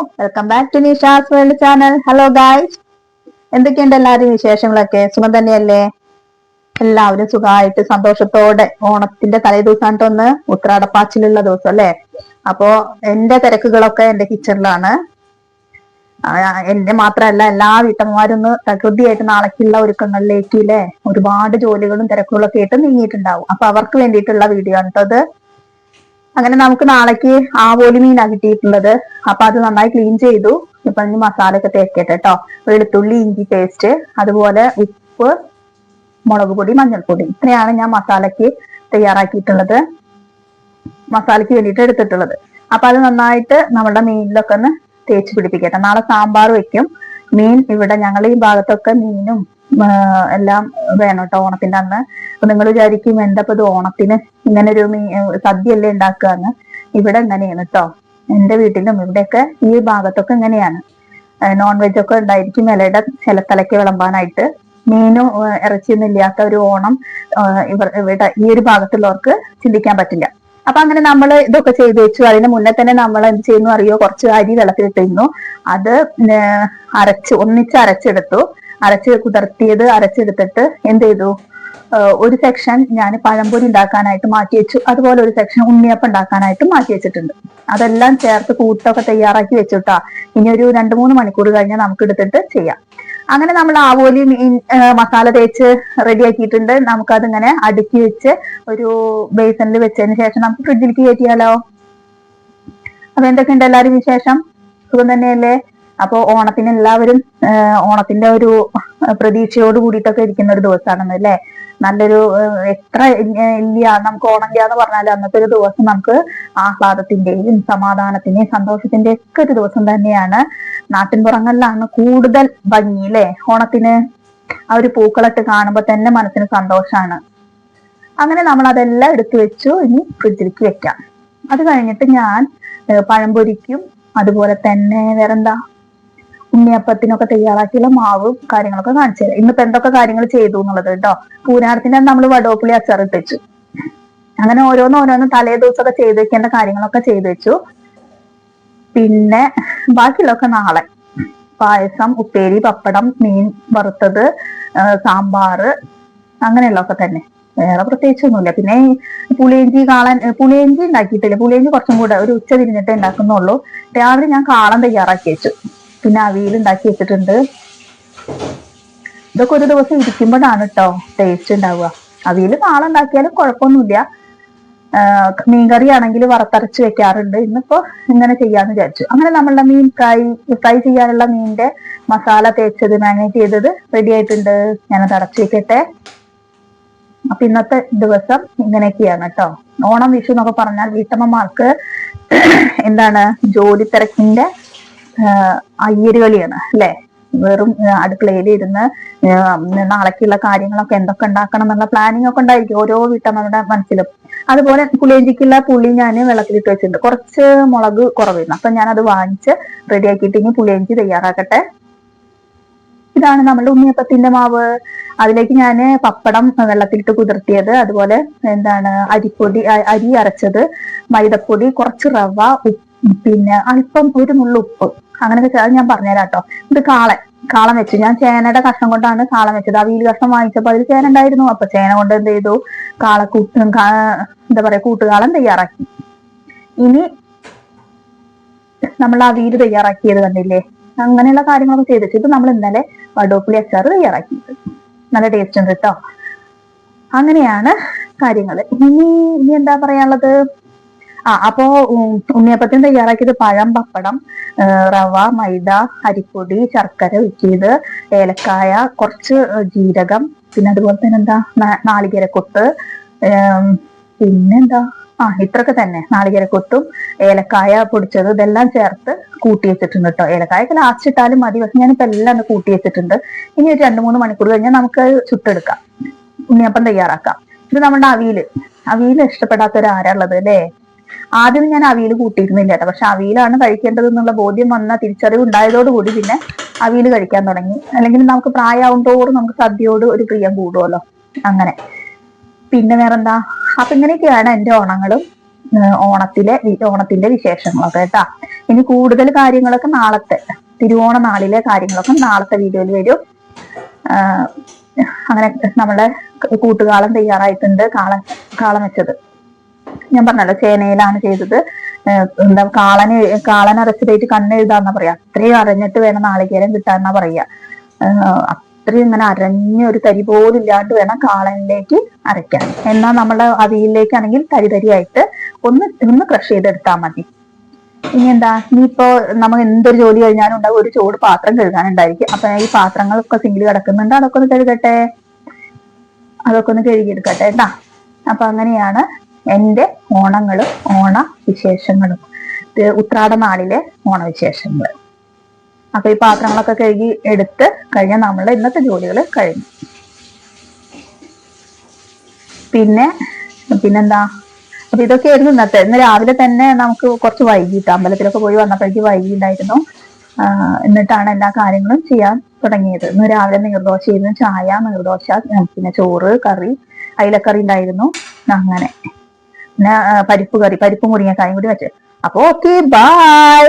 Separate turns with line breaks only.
Welcome back to Nisha's world channel hello guys എന്തൊക്കെയുണ്ട് എല്ലാവരും വിശേഷങ്ങളൊക്കെ? സുഖം തന്നെയല്ലേ? എല്ലാവരും സുഖമായിട്ട് സന്തോഷത്തോടെ ഓണത്തിന്റെ തലേ ദിവസമായിട്ട് ഒന്ന് ഉത്രാടപ്പാച്ചിലുള്ള ദിവസം അല്ലേ? അപ്പോ എന്റെ തിരക്കുകളൊക്കെ എന്റെ കിച്ചണിലാണ്. എന്റെ മാത്രമല്ല എല്ലാ വീട്ടമ്മമാരും ഒന്ന് പ്രകൃതിയായിട്ട് നാളേക്കുള്ള ഒരുക്കങ്ങളിലേക്ക് അല്ലേ ഒരുപാട് ജോലികളും തിരക്കുകളൊക്കെ ആയിട്ട് നീങ്ങിയിട്ടുണ്ടാവും. അപ്പൊ അവർക്ക് വേണ്ടിയിട്ടുള്ള വീഡിയോ ആണ് കേട്ടോ അങ്ങനെ നമുക്ക് നാളേക്ക് ആവോലി മീനാ കിട്ടിയിട്ടുള്ളത്. അപ്പൊ അത് നന്നായി ക്ലീൻ ചെയ്തു. ഇപ്പൊ അതിന് മസാല ഒക്കെ തേക്കട്ടെ കേട്ടോ വെളുത്തുള്ളി ഇഞ്ചി പേസ്റ്റ് അതുപോലെ ഉപ്പ് മുളക് പൊടി മഞ്ഞൾപ്പൊടി. ഇത്രയാണ് ഞാൻ മസാലയ്ക്ക് തയ്യാറാക്കിയിട്ടുള്ളത്. മസാലയ്ക്ക് വേണ്ടിയിട്ട് എടുത്തിട്ടുള്ളത്. അപ്പൊ അത് നന്നായിട്ട് നമ്മുടെ മീനിലൊക്കെ ഒന്ന് തേച്ച് പിടിപ്പിക്കട്ടെ. നാളെ സാമ്പാർ വെക്കും. മീൻ ഇവിടെ ഞങ്ങൾ ഈ ഭാഗത്തൊക്കെ മീനും എല്ലാം വേണം കേട്ടോ ഓണത്തിന്റെ അന്ന്. അപ്പൊ നിങ്ങൾ വിചാരിക്കും എന്താ ഇത് ഓണത്തിന് ഇങ്ങനെ ഒരു മീ സദ്യയല്ലേ ഉണ്ടാക്കുകയെന്ന് ഇവിടെ എങ്ങനെയാണ് കേട്ടോ എന്റെ വീട്ടിലും ഇവിടെയൊക്കെ ഈ ഭാഗത്തൊക്കെ എങ്ങനെയാണ് നോൺ വെജ് ഒക്കെ ഉണ്ടായിരിക്കും ഇലയുടെ ചിലത്തലയ്ക്ക് വിളമ്പാനായിട്ട്. മീനും ഇറച്ചിയൊന്നും ഇല്ലാത്ത ഒരു ഓണം ഇവിടെ ഈ ഒരു ഭാഗത്തുള്ളവർക്ക് ചിന്തിക്കാൻ പറ്റില്ല. അപ്പൊ അങ്ങനെ നമ്മൾ ഇതൊക്കെ ചെയ്ത് വെച്ചു. അതിന് മുന്നേ തന്നെ നമ്മൾ എന്ത് ചെയ്യുന്നു അറിയോ? കുറച്ച് അരി വെള്ളത്തിലിട്ടിരുന്നു അത് അരച്ച് ഒന്നിച്ച് അരച്ചെടുത്തു. അരച്ച് കുതിർത്തിയത് അരച്ചെടുത്തിട്ട് എന്ത് ചെയ്തു? ഒരു സെക്ഷൻ ഞാൻ പഴംപൊരി ഉണ്ടാക്കാനായിട്ട് മാറ്റി വെച്ചു. അതുപോലെ ഒരു സെക്ഷൻ ഉണ്ണിയപ്പം ഉണ്ടാക്കാനായിട്ട് മാറ്റി വെച്ചിട്ടുണ്ട്. അതെല്ലാം ചേർത്ത് കൂട്ടൊക്കെ തയ്യാറാക്കി വെച്ചുട്ടാ. ഇനി ഒരു രണ്ട് മൂന്ന് മണിക്കൂർ കഴിഞ്ഞാൽ നമുക്ക് എടുത്തിട്ട് ചെയ്യാം. അങ്ങനെ നമ്മൾ ആവോലി മീൻ മസാല തേച്ച് റെഡി ആക്കിയിട്ടുണ്ട് നമുക്കതിങ്ങനെ അടുക്കി വെച്ച് ഒരു ബേസണിൽ വെച്ചതിന് ശേഷം നമുക്ക് ഫ്രിഡ്ജിലേക്ക് കയറ്റിയാലോ? അപ്പൊ എന്തൊക്കെയുണ്ട് എല്ലാവരും വിശേഷം? സുഖം തന്നെയല്ലേ? അപ്പൊ ഓണത്തിന് എല്ലാവരും ഓണത്തിന്റെ ഒരു പ്രതീക്ഷയോട് കൂടിയിട്ടൊക്കെ ഇരിക്കുന്ന ഒരു ദിവസമാണെന്ന് അല്ലേ? നല്ലൊരു എത്ര ഇല്ല നമുക്ക് ഓണം എന്ന് പറഞ്ഞാൽ അന്നത്തെ ഒരു ദിവസം നമുക്ക് ആഹ്ലാദത്തിന്റെയും സമാധാനത്തിന്റെയും സന്തോഷത്തിന്റെയും ഒക്കെ ഒരു ദിവസം തന്നെയാണ്. നാട്ടിൻപുറങ്ങളിലാണ് കൂടുതൽ ഭംഗി അല്ലെ? ഓണത്തിന് ആ ഒരു പൂക്കളൊക്കെ കാണുമ്പോൾ തന്നെ മനസ്സിന് സന്തോഷമാണ് അങ്ങനെ നമ്മൾ അതെല്ലാം എടുത്തു വെച്ചു ഇനി ഫ്രിഡ്ജിലേക്ക് വെക്കാം. അത് കഴിഞ്ഞിട്ട് ഞാൻ പഴംപൊരിക്കും. അതുപോലെ തന്നെ വേറെന്താ? ഉണ്ണിയപ്പത്തിനൊക്കെ തയ്യാറാക്കിയുള്ള മാവും കാര്യങ്ങളൊക്കെ കാണിച്ചു തരാം. ഇന്നിപ്പോ എന്തൊക്കെ കാര്യങ്ങൾ ചെയ്തു എന്നുള്ളത് കേട്ടോ. പൂരാടത്തിന്റെ നമ്മൾ വടോപ്പുളി അച്ചാർ ഇട്ടു അങ്ങനെ ഓരോന്ന് ഓരോന്ന് തലേ ദിവസമൊക്കെ ചെയ്തു വെക്കേണ്ട കാര്യങ്ങളൊക്കെ ചെയ്തു വെച്ചു. പിന്നെ ബാക്കിയുള്ളൊക്കെ നാളെ. പായസം ഉപ്പേരി പപ്പടം മീൻ വറുത്തത് സാമ്പാറ് അങ്ങനെയുള്ളതൊക്കെ തന്നെ. വേറെ പ്രത്യേകിച്ചൊന്നുമില്ല പിന്നെ പുളിയഞ്ചി കാളൻ പുളിയഞ്ചി ഉണ്ടാക്കിയിട്ടില്ല? പുളിയഞ്ചി കുറച്ചും കൂടെ ഒരു ഉച്ച തിരിഞ്ഞിട്ടേ ഉണ്ടാക്കുന്നുള്ളൂ. രാവിലെ ഞാൻ കാളൻ തയ്യാറാക്കി വെച്ചു. പിന്നെ അവിയൽ ഉണ്ടാക്കി വെച്ചിട്ടുണ്ട്. ഇതൊക്കെ ഒരു ദിവസം ഇരിക്കുമ്പോഴാണ് കേട്ടോ ടേസ്റ്റ് ഉണ്ടാവുക. അവിയൽ നാളെ ഉണ്ടാക്കിയാലും കുഴപ്പമൊന്നുമില്ല. മീൻകറി ആണെങ്കിൽ വറുത്തരച്ച് വെക്കാറുണ്ട്. ഇന്നിപ്പോ ഇങ്ങനെ ചെയ്യാന്ന് വിചാരിച്ചു. അങ്ങനെ നമ്മളുടെ മീൻ ഫ്രൈ ഫ്രൈ ചെയ്യാനുള്ള മീനിന്റെ മസാല തേച്ചത് മാനേജ് ചെയ്തത് റെഡി ആയിട്ടുണ്ട്. ഞാനത് അടച്ചു വെക്കട്ടെ. അപ്പൊ ഇന്നത്തെ ദിവസം ഇങ്ങനെയൊക്കെയാണ് കേട്ടോ ഓണം വിഷു എന്നൊക്കെ പറഞ്ഞാൽ വീട്ടമ്മമാർക്ക് എന്താണ് ജോലി തിരക്കിന്റെ അയ്യരുകളിയാണ് അല്ലെ? വെറും അടുക്കളയിൽ ഇരുന്ന് നാളേക്കുള്ള കാര്യങ്ങളൊക്കെ എന്തൊക്കെ ഉണ്ടാക്കണം എന്നുള്ള പ്ലാനിങ് ഒക്കെ ഉണ്ടായിരിക്കും ഓരോ വീട്ടമ്മയുടെ മനസ്സിലും. അതുപോലെ പുളിയഞ്ചിക്കുള്ള പുളി ഞാൻ വെള്ളത്തിലിട്ട് വെച്ചിട്ടുണ്ട്. കുറച്ച് മുളക് കുറവായിരുന്നു. അപ്പൊ ഞാൻ അത് വാങ്ങിച്ച് റെഡി ആക്കിയിട്ട് ഇനി പുളിയഞ്ചി തയ്യാറാക്കട്ടെ. ഇതാണ് നമ്മുടെ ഉണ്ണിയപ്പത്തിന്റെ മാവ്. അതിലേക്ക് ഞാൻ പപ്പടം വെള്ളത്തിലിട്ട് കുതിർത്തിയത്. അതുപോലെ എന്താണ് അരിപ്പൊടി അരി അരച്ചത് മൈദപ്പൊടി കുറച്ച് റവ പിന്നെ അല്പം ഒരു ഉപ്പ്. അങ്ങനെയൊക്കെ അത് ഞാൻ പറഞ്ഞുതരാം കേട്ടോ ഇത് കാളൻ കാളം വെച്ചു. ഞാൻ ചേനയുടെ കഷ്ണം കൊണ്ടാണ് കാളം വെച്ചത്. വീൽ കഷ്ണം വാങ്ങിച്ചപ്പോൾ അതിൽ ചേന ഉണ്ടായിരുന്നു. അപ്പൊ ചേന കൊണ്ട് എന്ത് ചെയ്തു? കാളക്കൂട്ട് എന്താ പറയാ കൂട്ടുകാളം തയ്യാറാക്കി. ഇനി നമ്മൾ ആ വീൽ തയ്യാറാക്കിയത് കണ്ടില്ലേ? അങ്ങനെയുള്ള കാര്യങ്ങളൊക്കെ ചെയ്തിട്ട് ഇത് നമ്മൾ ഇന്നലെ വടോപ്പുളി അച്ചാർ തയ്യാറാക്കി. നല്ല ടേസ്റ്റ് ഉണ്ട് കേട്ടോ അങ്ങനെയാണ് കാര്യങ്ങൾ ഇനി ഇനി എന്താ പറയാനുള്ളത്? ആ അപ്പോ ഉണ്ണിയപ്പത്തിന് തയ്യാറാക്കിയത് പഴം പപ്പടം റവ മൈദ അരിപ്പൊടി ശർക്കര ഉറ്റിയത് ഏലക്കായ കുറച്ച് ജീരകം പിന്നെ അതുപോലെ തന്നെ എന്താ നാളികേരക്കൊത്ത് പിന്നെന്താ ആ ഇത്രയൊക്കെ തന്നെ നാളികേരക്കൊത്തും ഏലക്കായ പൊടിച്ചത് ഇതെല്ലാം ചേർത്ത് കൂട്ടി വെച്ചിട്ടുണ്ട് കേട്ടോ ഏലക്കായൊക്കെ ലാസ്റ്റ് ഇട്ടാലും മതി പക്ഷെ ഞാനിപ്പോ എല്ലാം ഒന്ന് കൂട്ടി വെച്ചിട്ടുണ്ട്. ഇനി ഒരു രണ്ടു മൂന്ന് മണിക്കൂർ കഴിഞ്ഞാൽ നമുക്ക് ചുട്ടെടുക്കാം. ഉണ്ണിയപ്പം തയ്യാറാക്കാം. ഇത് നമ്മുടെ അവിയിൽ. അവിയൽ ഇഷ്ടപ്പെടാത്തവരാരാ ഉള്ളത് അല്ലേ? ആദ്യം ഞാൻ അവിയൽ കൂട്ടിയിരുന്നില്ല കേട്ടോ. പക്ഷെ അവിയലാണ് കഴിക്കേണ്ടത് എന്നുള്ള ബോധ്യം വന്ന തിരിച്ചറിവ് ഉണ്ടായതോടുകൂടി പിന്നെ അവിയൽ കഴിക്കാൻ തുടങ്ങി. അല്ലെങ്കിൽ നമുക്ക് പ്രായമാവും നമുക്ക് സദ്യയോട് ഒരു പ്രിയം കൂടുമല്ലോ അങ്ങനെ. പിന്നെ വേറെന്താ? അപ്പൊ ഇങ്ങനെയൊക്കെയാണ് എന്റെ ഓണങ്ങളും ഓണത്തിലെ ഓണത്തിന്റെ വിശേഷങ്ങളൊക്കെ കേട്ടാ. ഇനി കൂടുതൽ കാര്യങ്ങളൊക്കെ നാളത്തെ തിരുവോണ നാളിലെ കാര്യങ്ങളൊക്കെ നാളത്തെ വീഡിയോയിൽ വരും. അങ്ങനെ നമ്മുടെ കൂട്ടുകാലം തയ്യാറായിട്ടുണ്ട് കാളൻ കാളം വെച്ചത് ഞാൻ പറഞ്ഞല്ലോ ചേനയിലാണ് ചെയ്തത്. എന്താ കാളന് കാളൻ അരച്ചിട്ട് കണ്ണെഴുതാന്നാ പറയാ. അത്രയും അരഞ്ഞിട്ട് വേണം നാളികേരം കിട്ടാന്നാ പറയാ. അത്രയും ഇങ്ങനെ അരഞ്ഞ ഒരു തരി പോലും ഇല്ലാണ്ട് വേണം കാളനിലേക്ക് അരയ്ക്കാൻ. എന്നാൽ നമ്മുടെ അവിയിലേക്കാണെങ്കിൽ തരി തരിയായിട്ട് ഒന്ന് ഒന്ന് ക്രഷ് ചെയ്തെടുത്താൽ മതി. ഇനി എന്താ? ഇനിയിപ്പോ നമ്മൾ എന്തൊരു ജോലി കഴിഞ്ഞാലും ഉണ്ടാവും. ഒരു ചോട് പാത്രം കഴുകാനുണ്ടായിരിക്കും. അപ്പൊ ഈ പാത്രങ്ങളൊക്കെ സിംഗിൾ കിടക്കുന്നുണ്ട്. അതൊക്കെ ഒന്ന് കഴുകട്ടെ? അതൊക്കെ ഒന്ന് കഴുകിയെടുക്കട്ടെ കേട്ടാ അപ്പൊ അങ്ങനെയാണ് എന്റെ ഓണങ്ങളും ഓണ വിശേഷങ്ങളും ഉത്രാടനാളിലെ ഉത്രാട നാളിലെ ഓണവിശേഷങ്ങൾ. അപ്പൊ ഈ പാത്രങ്ങളൊക്കെ കഴുകി എടുത്ത് കഴിഞ്ഞാൽ നമ്മൾ ഇന്നത്തെ ജോലികൾ കഴിഞ്ഞു. പിന്നെ പിന്നെന്താ? അപ്പൊ ഇതൊക്കെയായിരുന്നു ഇന്നത്തെ. ഇന്ന് രാവിലെ തന്നെ നമുക്ക് കുറച്ച് വൈകിട്ട് അമ്പലത്തിലൊക്കെ പോയി വന്നപ്പോഴേക്ക് വൈകിട്ടായിരുന്നു എന്നിട്ടാണ് എല്ലാ കാര്യങ്ങളും ചെയ്യാൻ തുടങ്ങിയത്. ഇന്ന് രാവിലെ നീർദോശയായിരുന്നു ചായ നീർദോശ പിന്നെ ചോറ് കറി അയിലക്കറി ഉണ്ടായിരുന്നു. അങ്ങനെ. പരിപ്പ് കറി പരിപ്പ് മുരിങ്ങക്കായും കൂടി വെച്ച്. അപ്പൊ ഓക്കെ ബൈ